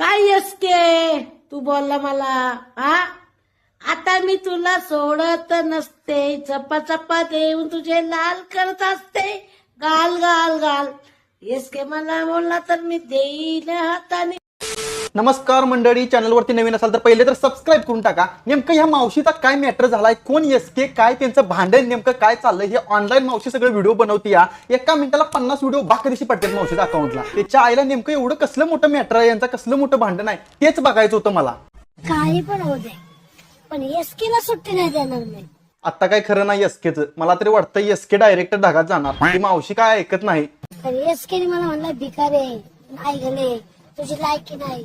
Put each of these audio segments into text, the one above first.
काय असते के तू बोलला मला हा? आता मी तुला सोडत नसते. चप्पा चप्पा देऊन तुझे लाल करत असते. गाल गाल गाल. येस के मला बोलला तर मी देईन हाताने. नमस्कार मंडळी चॅनलवरती नवीन असाल तर पहिले तर सबस्क्राईब करून टाका. नेमकं ह्या मावशीचा काय मॅटर झालाय? कोण एस के काय त्यांचं भांडण नेमकं काय चाललंय? हे ऑनलाईन मावशी सगळं व्हिडिओ बनवते या. एका मिनिटाला पन्नास व्हिडिओ बाकदिशी पडतात मावशीच्या अकाउंटला त्याच्या आईला नेमकं एवढं कसलं मोठं मॅटर आहे? यांचं कसलं मोठं भांडण आहे? तेच बघायचं होतं मला. काही पण होऊ दे. पण एसकेला सुट्टी नाही देणार मी. आता काय खरं नाही एसकेचं मला तरी वाटतं एसके डायरेक्ट ढगात जाणार. ती मावशी काय ऐकत नाही. पण एसकेने मला म्हणलं भिकारे नाही गले तुझी लायकी नाही.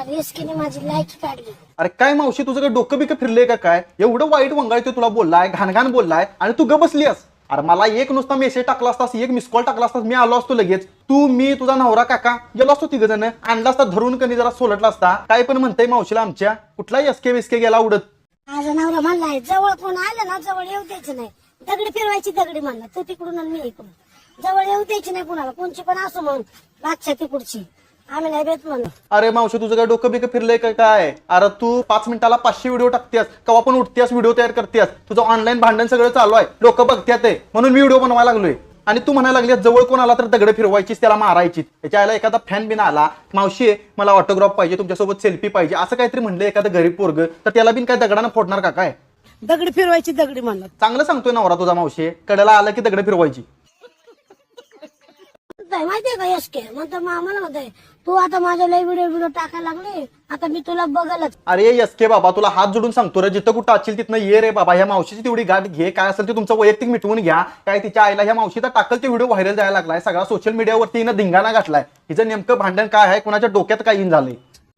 पण एसकेने माझी लायकी काढली. अरे काय मावशी तुझं काय डोकं बिकं फिरलंय का काय? एवढं वाईट वंगाळतोय तुला बोललाय घाणघाण बोललाय आणि तू ग बसलीस अरे मला एक नुसता मेसेज टाकला असतास एक मिस कॉल टाकला असतास मी आलो असतो लगेच. तू मी तुझा नवरा काका गेलो असतो तिघ जण आणला असता धरून कधी जरा सोलटला असता. काय पण म्हणताय मावशीला आमच्या. कुठला एसके विस्के गेला उडत. माझा नवरा म्हणलाय जवळ कोण आलं ना जवळ येऊ द्यायचं नाही. दगडी फिरवायची दगडी म्हणला तू तिकडून आणि मी इकडून. जवळ येऊ द्यायची नाही कुणाला कोणची पण असो म्हणून. बादशा तिकडची आम्ही नाही अरे मावशी तुझं काय डोकं बिकं फिरलंय का काय? अरे तू पाच मिनिटाला पाचशे व्हिडिओ टाकतेस. कवा पण उठतेस व्हिडिओ तयार करतेस. तुझं ऑनलाईन भांडण सगळं चालू आहे. लोक बघतात आहे म्हणून मी व्हिडिओ बनवायला लागलोय. आणि तू म्हणायला लागली जवळ कोण आला तर दगड फिरवायचीच त्याला मारायची त्याच्या आईला एखादा फॅन बिन आला मावशी आहे, मला ऑटोग्राफ पाहिजे तुमच्यासोबत सेल्फी पाहिजे. असं काहीतरी म्हणलं एखादं गरीब पोरग तर त्याला बिन काय दगडानं फोडणार का काय? दगडी फिरवायची दगडी म्हणलं चांगलं सांगतोय नवरा तुझा मावशी. आहे. कडेला आलं की दगड फिरवायची. म्हणतोय माहितीये का एसके? म्हणतो आम्हाला म्हणतोय तू आता माझ्या लय व्हिडिओ व्हिडिओ टाकायला लागले आता मी तुला बघलच. अरे एस के बाबा तुला हात जोडून सांगतो रे जिथं कुठं असेल तिथं ये रे बाबा ह्या मावशीची तेवढी गाठ घे काय असेल ते तुमचं वैयक्तिक मिटवून घ्या काय तिच्या आईला ह्या मावशीचा टाकल ते व्हिडिओ व्हायरल जायला लागलाय सगळा सोशल मीडियावरती हिनं धिंगाणा घातलाय. हिचं नेमकं भांडण काय आहे कुणाच्या डोक्यात काय इन झालंय?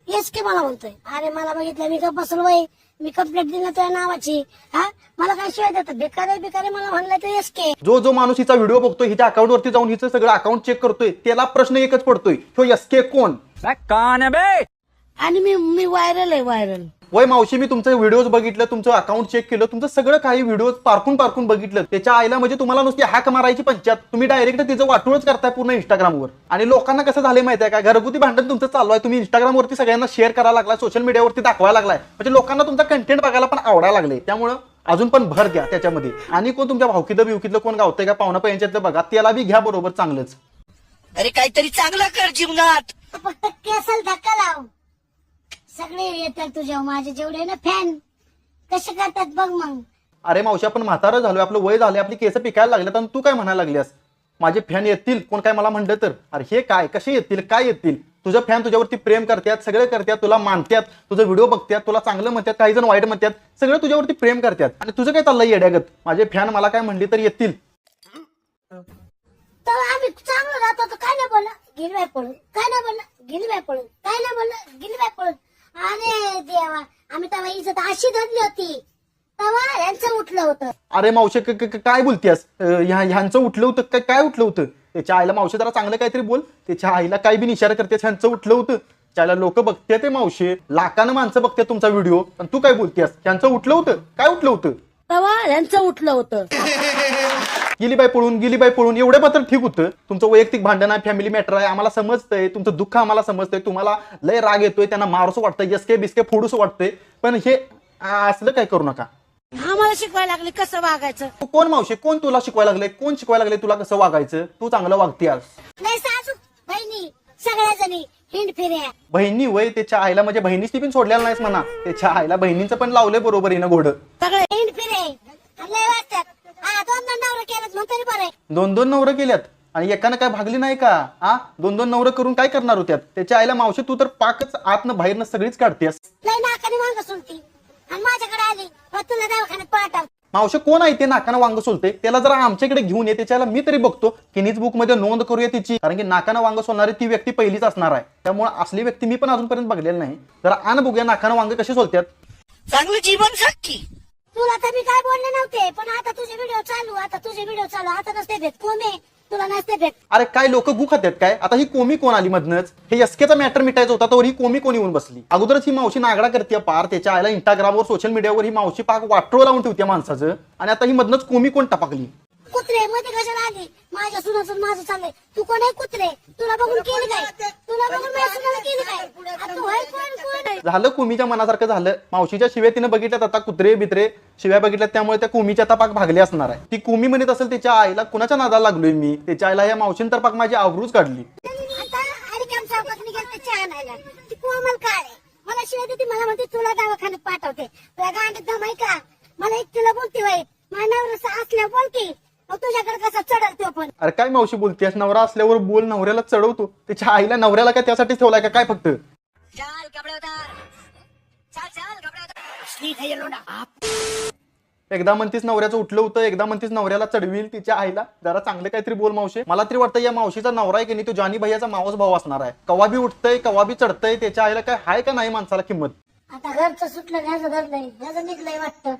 एसके मला म्हणतोय अरे मला बघितलं मी का बसलो मी कंप्लेंट दिली ना तुझ्या नावाची हा? मला काय शिवाय देतात? बेकारे बेकारे मला म्हणलं तर एसके जो जो माणूस हिचा व्हिडिओ बघतोय हिच्या अकाउंटवरती जाऊन हिचं सगळं अकाउंट चेक करतोय त्याला प्रश्न एकच पडतोय तो एस के कोण? आणि मी मी व्हायरल आहे व्हायरल वय मावशी मी तुमचं व्हिडिओज बघितलं तुमचं अकाउंट चेक केलं तुमचं सगळं काही व्हिडिओज पारखून पारखून बघितलं. त्याच्या आईला म्हणजे तुम्हाला नुसती हॅक मारायची पंचायत. तुम्ही डायरेक्ट तिचं वाटूळच करताय पूर्ण इंस्टाग्रामवर आणि लोकांना कसं झालं माहिती आहे का? घरगुती भांडण तुमचं चालू आहे. तुम्ही इंस्टाग्रामवरती सगळ्यांना शेअर करायला लागलाय सोशल मीडियावरती दाखवायला लागलाय. म्हणजे लोकांना तुमचा कंटेंट बघायला पण आवडायला लागले त्यामुळं अजून पण भर घ्या त्याच्यामध्ये. आणि कोण तुमच्या भावकीतलं बिवकीतलं कोण गावतंय का? पाहुणा पैंच्यातलं बघा. त्याला बी घ्या बरोबर चांगलंच. अरे काहीतरी चांगलं कर जीवनात. धक्का लाव सगळे येतात तुझ्या माझे जेवढे ना फॅन कसे करतात बघ मग. अरे मावशी आपण म्हातारं झालोय आपलं वय झालंय आपली केस पिकायला लागल्यात आणि तू काय म्हणायला लागलीस माझे फॅन येतील कोण काय मला म्हणलं तर? अरे हे काय कसे येतील काय येतील? तुझं फॅन तुझ्यावरती प्रेम करतात सगळं करतात तुला मानतात तुझं व्हिडिओ बघतात तुला चांगलं म्हणतात काही जण वाईट म्हणतात सगळं तुझ्यावरती प्रेम करतात. आणि तुझं काय चाललंय येड्यागत? माझे फॅन मला काय म्हणली तर येतील. तर आम्ही चांगलं राहतो तर काय नाही बोलला गेली बाय पळून काय नाही बोलला गेली बाय पळून काय नाही बोलला गेली बाय पळून अरे देवा अशी धरली होती. तेव्हा यांचं उठलं होतं. अरे मावशी क- क- क- काय बोलतेस ह्या ह्यांचं उठलं होतं? काय काय उठलं होतं? त्याच्या आईला मावशी जरा चांगलं काहीतरी बोल. त्याच्या आईला काय बी इशारा करतेस ह्यांचं उठलं होतं. त्याला लोक बघते ते मावशी. लाखानं माणसं बघते तुमचा व्हिडिओ. पण तू काय बोलतेस ह्यांचं उठलं होतं? काय उठलं होतं? तेव्हा यांचं उठलं होतं. गेली बाय पळून गेली बाय पळून एवढं मात्र ठीक होतं. तुमचं वैयक्तिक भांडण आहे फॅमिली मॅटर आहे आम्हाला समजतंय तुमचं दुःख आम्हाला समजतंय तुम्हाला लय राग येतोय त्यांना मारूसं वाटतंय यसके बिस्के फोडूसं वाटतंय. पण हे असलं काय करू नका. आम्हाला शिकवायला लागले कसं वागायचं? तू कोण मावशी? कोण तुला शिकवायला लागले? कोण शिकवायला लागले तुला कसं वागायचं? तू चांगलं नाही सासू बहिणी सगळ्या जणी हिंड फिर्या बहिणी वय त्याच्या आईला म्हणजे बहिणीच पण सोडलेला नाहीस म्हणा. त्याच्या आईला बहिणीचं पण लावलंय बरोबर आहे ना घोडं. सगळे हिंड फिरे. लय वाजतात. नवरं केलं म्हणून तरी बरं आहे. दोन दोन नवरं केल्यात. आणि एकानं काय भागली नाही का? हा दोन दोन नवरं करून काय करणार होत्यात? त्याच्या आईला मावशी तू तर पाकच आतनं बाहेरनं सगळीच काढतेस. लय नाकाने मांग सुलती. आणि माझ्याकडे आली मग तुला दवाखान्यात पाठव. मावशी कोण आहे ते नाकानं वांग सोलते? त्याला जरा आमच्याकडे घेऊन ये त्याच्याला मी तरी बघतो. किनीज बुकमध्ये नोंद करूया तिची. कारण की नाकानं वांग सोलणारी ती व्यक्ती पहिलीच असणार आहे. त्यामुळे असली व्यक्ती मी पण अजूनपर्यंत बघलेली नाही. जरा आण बघूया नाकानं वांग कशी सोलतात चांगलं जीवन जग की तुला तर मी काय बोलले नव्हते पण आता तुझे व्हिडिओ चालू आता तुझे व्हिडिओ चालू आता नसते भेट कोमे तुला नसते भेट. अरे काय लोक गु खात्यात काय? आता ही कोमी कोण आली मधनच? हे यसकेचा मॅटर मिटायचा होता तर ही कोमी कोण येऊन बसली? अगोदरच ही मावशी नागडा करते पार त्याच्या आईला इंस्टाग्रामवर सोशल मीडियावर ही मावशी पाक वाटरो लावून ठेवते माणसाचं. आणि आता ही मधनच कोमी कोण टपाकली? कुत्रे मध्ये कशाला आली? माझ्या सुनाचं माझं चाललंय. तू कोण आहे कुत्रे? तुला बघून केली काय? तुला बघून माझ्या सुनाला केली काय? आता तू होय झालं कुमीच्या मनासारखं झालं. मावशीच्या शिव्या तिनं बघितल्यात आता कुत्रे बित्रे. शिव्या बघितल्यात त्यामुळे त्या कुमीच्या आता पाक भागली असणार आहे. ती कुमी म्हणत असेल त्याच्या आईला कुणाच्या नादाला लागलोय मी? त्याच्या आईला या मावशीन तर पाक माझी आवरूच काढली. आता अडीच चौकात निघाल चहा आणायला. ती कोमल काय? आहे? मला शिवाय देते मला म्हणते तुला दवाखान्यात पाठवते. तुला गांडीत दमाई का? मला एक तुला बोलते वाईट माझ्या असल्या बोल की मग तुझ्याकडे कसा चढल तो पण अरे काय मावशी बोलतेस? नवरा असल्यावर बोल नवऱ्याला चढवतो. त्याच्या आईला नवऱ्याला काय त्यासाठीच ठेवलाय का? काय फक्त? चाल कपडे उतार चाल चाल कपडे उतार असली नाही लोडा एकदा म्हणतीस नवऱ्याचं उठलं होतं एकदा म्हणतीस नवऱ्याला चढवील तिच्या आईला. जरा चांगलं काहीतरी बोल मावशी. मला तरी वाटतं या मावशीचा नवरा आहे की नाही तो जानी भैयाचा मावस भाऊ असणार आहे. कवा बी उठतंय कवा बी चढतंय त्याच्या आईला काय हाय का नाही माणसाला किंमत? आता घरचं सुटलं न्याचं धरलंय न्याचं निघलंय वाटतं.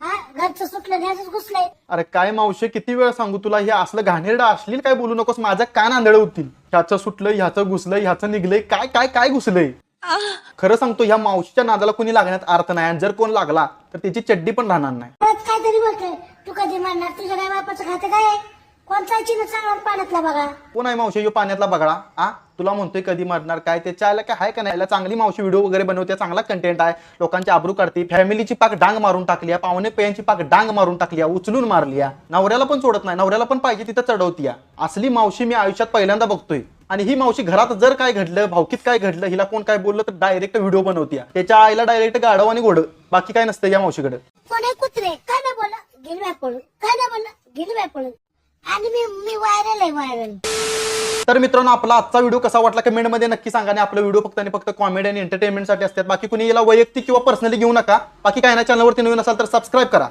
हा? घरचं सुटलं न्याच घुसलंय. अरे काय मावशी किती वेळ सांगू तुला? हे असलं घाणेरडं असलील काय बोलू नकोस? माझ्या कान आंधळ होतील. ह्याचं सुटलं ह्याचं घुसलंय ह्याचं निघलंय. काय काय काय घुसलंय? खरं सांगतो ह्या मावशीच्या नादाला कोणी लागण्यात अर्थ नाही आणि जर कोण लागला तर त्याची चड्डी पण राहणार नाही. परत काहीतरी बोलतोय. तू कधी मारणार? तुझ्या काय बापाचं खातं काय आहे? कोणता चिन्ह चांगला पाण्यातला बघा. कोण आहे मावशी? यो पाण्यातला बगळा. आ? तुला म्हणतोय कधी मरणार काय त्याच्या आईला काय आहे का नाही? याला चांगली मावशी व्हिडिओ वगैरे बनवते चांगला कंटेंट आहे. लोकांची आबरू काढते फॅमिलीची पाक डांग मारून टाकली आहे पाहुणे पेयांची पाक डांग मारून टाकली आहे उचलून मारली आहे नवऱ्याला पण सोडत नाही. नवऱ्याला पण पाहिजे तिथं चढवती आहे. असली मावशी मी आयुष्यात पहिल्यांदा बघतोय. आणि ही मावशी घरात जर काय घडलं भावकीत काय घडलं हिला कोण काय बोललं तर डायरेक्ट व्हिडिओ बनवती आहे. त्याच्या आईला डायरेक्ट गाडव आणि घोडं बाकी काय नसतं या मावशीकडे. कोण आहे कुत्रे? काय नाही बोला गेली बाय पळून काय नाही बोला गेली बाय पळून आणि मी मी व्हायरल आहे व्हायरल तर मित्रांनो आपला आजचा व्हिडिओ कसा वाटला कमेंटमध्ये नक्की सांगा आणि आपला व्हिडिओ फक्त आणि फक्त कॉमेडी आणि एंटरटेनमेंटसाठी असतात. बाकी कुणी याला वैयक्तिक किंवा पर्सनली घेऊ नका. बाकी काय ना चॅनलवरती नवीन असाल तर सबस्क्राईब करा.